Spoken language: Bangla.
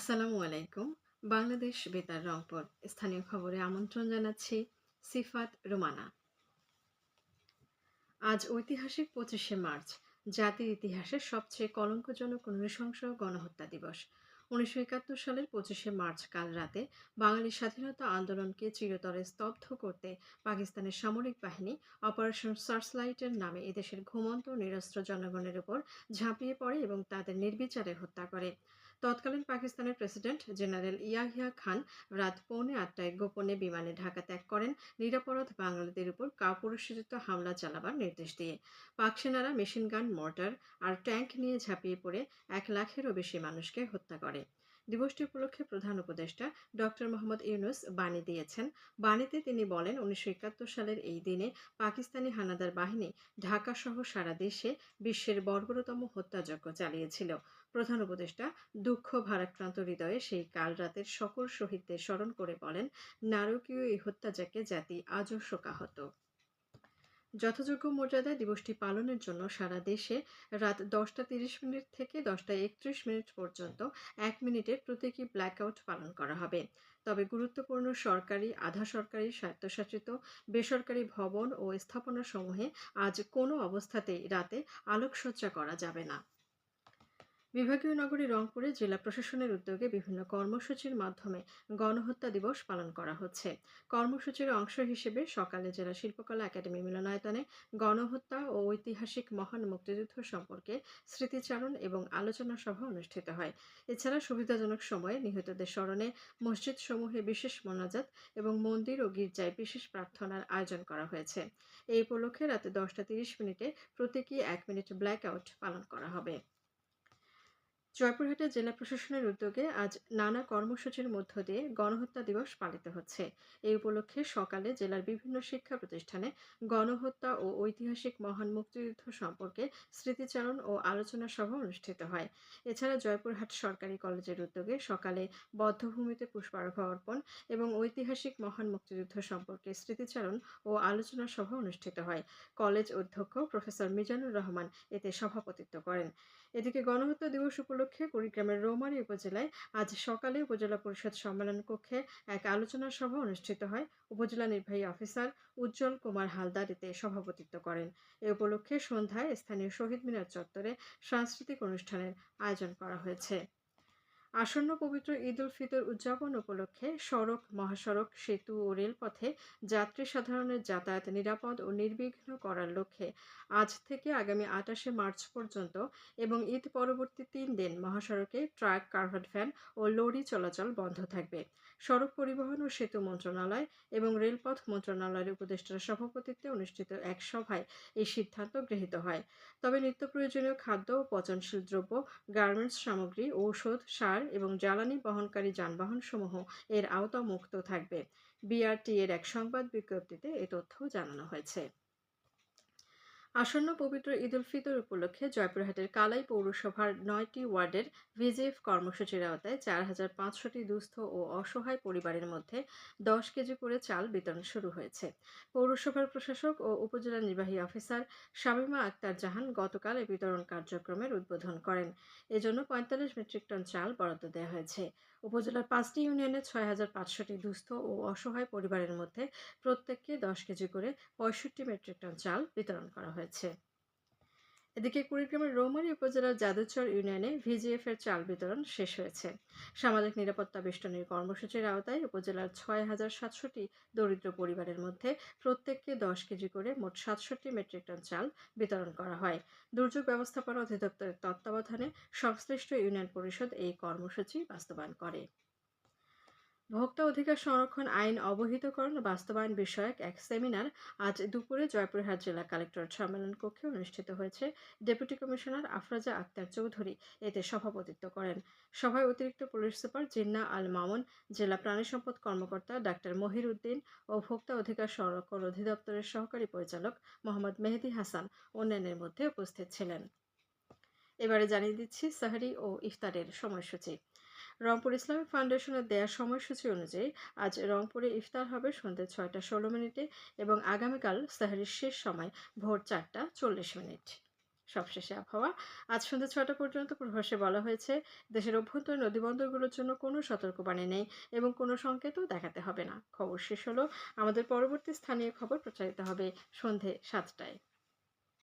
আসসালামু আলাইকুম। বাংলাদেশ বেতার রংপুর। স্থানীয় খবরে আমন্ত্রণ জানাচ্ছি সিফাত রোমানা। আজ ঐতিহাসিক পঁচিশে মার্চ, জাতির ইতিহাসে সবচেয়ে কলঙ্কজনক নৃশংস গণহত্যা দিবস। উনিশশো একাত্তর সালের পঁচিশে মার্চ কাল রাতে বাঙালি স্বাধীনতা আন্দোলনকে চিরতরে স্তব্ধ করতে পাকিস্তানের সামরিক বাহিনী অপারেশন সার্চলাইটের নামে এদেশের ঘুমন্ত নিরস্ত্র জনগণের উপর ঝাঁপিয়ে পড়ে এবং তাদের নির্বিচারে হত্যা করে। তৎকালীন পাকিস্তানের প্রেসিডেন্ট জেনারেল ইয়াহিয়া খান রাত পৌনে আটটায় গোপনে বিমানে ঢাকা ত্যাগ করেন, নিরাপরাধ বাঙালিদের উপর কাপুরুষোচিত হামলা চালাবার নির্দেশ দিয়ে। পাক সেনারা মেশিনগান, মর্টার আর ট্যাঙ্ক নিয়ে ঝাঁপিয়ে পড়ে এক লাখেরও বেশি মানুষকে হত্যা করে। দিবসটি উপলক্ষে প্রধান উপদেষ্টা ডক্টর মোহাম্মদ ইউনুস বাণী দিয়েছেন। বাণীতে তিনি বলেন, উনিশশো একাত্তর সালের এই দিনে পাকিস্তানি হানাদার বাহিনী ঢাকা সহ সারা দেশে বিশ্বের বর্বরতম হত্যাযজ্ঞ চালিয়েছিল। প্রধান উপদেষ্টা দুঃখ ভারাক্রান্ত হৃদয়ে সেই কাল রাতের সকল শহীদদের স্মরণ করে বলেন, নারকীয় এই হত্যাযজ্ঞে জাতি আজও শোকাহত। যথাযোগ্য মর্যাদায় দিবসটি পালনের জন্য সারা দেশে রাত দশটা তিরিশ মিনিট থেকে দশটা একত্রিশ মিনিট পর্যন্ত এক মিনিটের প্রতীকী ব্ল্যাকআউট পালন করা হবে। তবে গুরুত্বপূর্ণ সরকারি, আধা সরকারি, স্বায়ত্তশাসিত, বেসরকারি ভবন ও স্থাপনাসমূহে আজ কোনো অবস্থাতেই রাতে আলোকসজ্জা করা যাবে না। বিভাগীয় নগরী রংপুরে জেলা প্রশাসনের উদ্যোগে বিভিন্ন কর্মসূচির মাধ্যমে গণহত্যা দিবস পালন করা হচ্ছে। কর্মসূচির অংশ হিসেবে সকালে জেলা শিল্পকলা একাডেমি মিলনায়তনে গণহত্যা ও ঐতিহাসিক মহান মুক্তিযুদ্ধ সম্পর্কে স্মৃতিচারণ এবং আলোচনা সভা অনুষ্ঠিত হয়। এছাড়া সুবিধাজনক সময়ে নিহতদের স্মরণে মসজিদ সমূহে বিশেষ মোনাজাত এবং মন্দির ও গির্জায় বিশেষ প্রার্থনার আয়োজন করা হয়েছে। এই উপলক্ষে রাতে দশটা তিরিশ মিনিটে প্রতীকী এক মিনিট ব্ল্যাক আউট পালন করা হবে। জয়পুরহাটে জেলা প্রশাসনের উদ্যোগে আজ নানা কর্মসূচির মধ্য দিয়ে গণহত্যা দিবস পালিত হচ্ছে। এই উপলক্ষে সকালে জেলার বিভিন্ন শিক্ষা প্রতিষ্ঠানে গণহত্যা ও ঐতিহাসিক মহান মুক্তিযুদ্ধ সম্পর্কে স্মৃতিচারণ ও আলোচনা সভা অনুষ্ঠিত হয়। এছাড়া জয়পুরহাট সরকারি কলেজের উদ্যোগে সকালে বদ্ধভূমিতে পুষ্পার্ঘ অর্পণ এবং ঐতিহাসিক মহান মুক্তিযুদ্ধ সম্পর্কে স্মৃতিচারণ ও আলোচনা সভা অনুষ্ঠিত হয়। কলেজ অধ্যক্ষ প্রফেসর মিজানুর রহমান এতে সভাপতিত্ব করেন। এদিকে গণহত্যা দিবস উপলক্ষে কুড়িগ্রামের রৌমারী উপজেলায় আজ সকালে উপজেলা পরিষদ সম্মেলন কক্ষে এক আলোচনা সভা অনুষ্ঠিত হয়। উপজেলা নির্বাহী অফিসার উজ্জ্বল কুমার হালদার এতে সভাপতিত্ব করেন। এ উপলক্ষে সন্ধ্যায় স্থানীয় শহীদ মিনার চত্বরে সাংস্কৃতিক অনুষ্ঠানের আয়োজন করা হয়েছে। আসন্ন পবিত্র ঈদ উল ফিতর উদযাপন উপলক্ষে সড়ক, মহাসড়ক, সেতু ও রেলপথে যাত্রী সাধারণের যাতায়াত নিরাপদ ও নির্বিঘ্ন করার লক্ষ্যে আজ থেকে আগামী আটাশে মার্চ পর্যন্ত এবং ঈদ পরবর্তী তিন দিন মহাসড়কে ট্রাক কার্ভার্ড ভ্যান ও লরি চলাচল বন্ধ থাকবে। সড়ক পরিবহন ও সেতু মন্ত্রণালয় এবং রেলপথ মন্ত্রণালয়ের উপদেষ্টার সভাপতিত্বে অনুষ্ঠিত এক সভায় এই সিদ্ধান্ত গৃহীত হয়। তবে নিত্য প্রয়োজনীয় খাদ্য ও পচনশীল দ্রব্য, গার্মেন্টস সামগ্রী, ঔষধ, সার সার এবং জ্বালানি বহনকারী যানবাহনসমূহ এর আওতামুক্ত থাকবে। বিআরটি এর এক সংবাদ বিজ্ঞপ্তিতে এ তথ্য জানানো হয়েছে। আসন্ন পবিত্র ঈদ উল ফিতর উপলক্ষে জয়পুরহাটের কালাই পৌরসভার নয়টি ওয়ার্ডের ভিজিএফ কর্মসূচির আওতায় চার হাজার পাঁচশোটি দুস্থ ও অসহায় পরিবারের মধ্যে দশ কেজি করে চাল বিতরণ শুরু হয়েছে। পৌরসভার প্রশাসক ও উপজেলা নির্বাহী অফিসার শামিমা আক্তার জাহান গতকাল এই বিতরণ কার্যক্রমের উদ্বোধন করেন। এজন্য পঁয়তাল্লিশ মেট্রিক টন চাল বরাদ্দ দেওয়া হয়েছে। উপজেলার পাঁচটি ইউনিয়নে ছয় হাজার পাঁচশোটি দুস্থ ও অসহায় পরিবারের মধ্যে প্রত্যেককে দশ কেজি করে পঁয়ষট্টি মেট্রিক টন চাল বিতরণ করা হয়েছে। এদিকে কুড়িগ্রামের রৌমারী উপজেলার যাদুচর ইউনিয়নে ভিজিএফ এর চাল বিতরণ শেষ হয়েছে। সামাজিক নিরাপত্তা বেষ্টনীর কর্মসূচির আওতায় উপজেলার ছয় হাজার সাতশোটি দরিদ্র পরিবারের মধ্যে প্রত্যেককে দশ কেজি করে মোট সাতষট্টি মেট্রিক টন চাল বিতরণ করা হয়। দুর্যোগ ব্যবস্থাপনা অধিদপ্তরের তত্ত্বাবধানে সংশ্লিষ্ট ইউনিয়ন পরিষদ এই কর্মসূচি বাস্তবায়ন করে। ভোক্তা অধিকার সংরক্ষণ আইন অবহিতকরণ বাস্তবায়ন বিষয়ক এক সেমিনার আজ দুপুরে জয়পুরহাট জেলা কালেক্টর সম্মেলন কক্ষে অনুষ্ঠিত হয়েছে। ডেপুটি কমিশনার আফরাজা আক্তার চৌধুরী এতে সভাপতিত্ব করেন। সভায় অতিরিক্ত পুলিশ সুপার জিন্না আল মামুন, জেলা প্রাণী সম্পদ কর্মকর্তা ডাক্তার মহির উদ্দিন ও ভোক্তা অধিকার সংরক্ষণ অধিদপ্তরের সহকারী পরিচালক মোহাম্মদ মেহেদি হাসান অন্যান্যের মধ্যে উপস্থিত ছিলেন। এবারে জানিয়ে দিচ্ছি সাহারি ও ইফতারের সময়সূচি। রংপুর ইসলামিক ফাউন্ডেশনের দেয়া সময়সূচি অনুযায়ী আজ রংপুরে ইফতার হবে সন্ধ্যে ছয়টা ষোলো মিনিটে এবং আগামীকাল সাহারির শেষ সময় ভোর চারটা চল্লিশ মিনিট। সবশেষে আবহাওয়া। আজ সন্ধ্যা ছটা পর্যন্ত পূর্বাভাসে বলা হয়েছে, দেশের অভ্যন্তরীণ নদীবন্দরগুলোর জন্য কোনো সতর্কবাণী নেই এবং কোনো সংকেতও দেখাতে হবে না। খবর শেষ হলো। আমাদের পরবর্তী স্থানীয় খবর প্রচারিত হবে সন্ধে সাতটায়।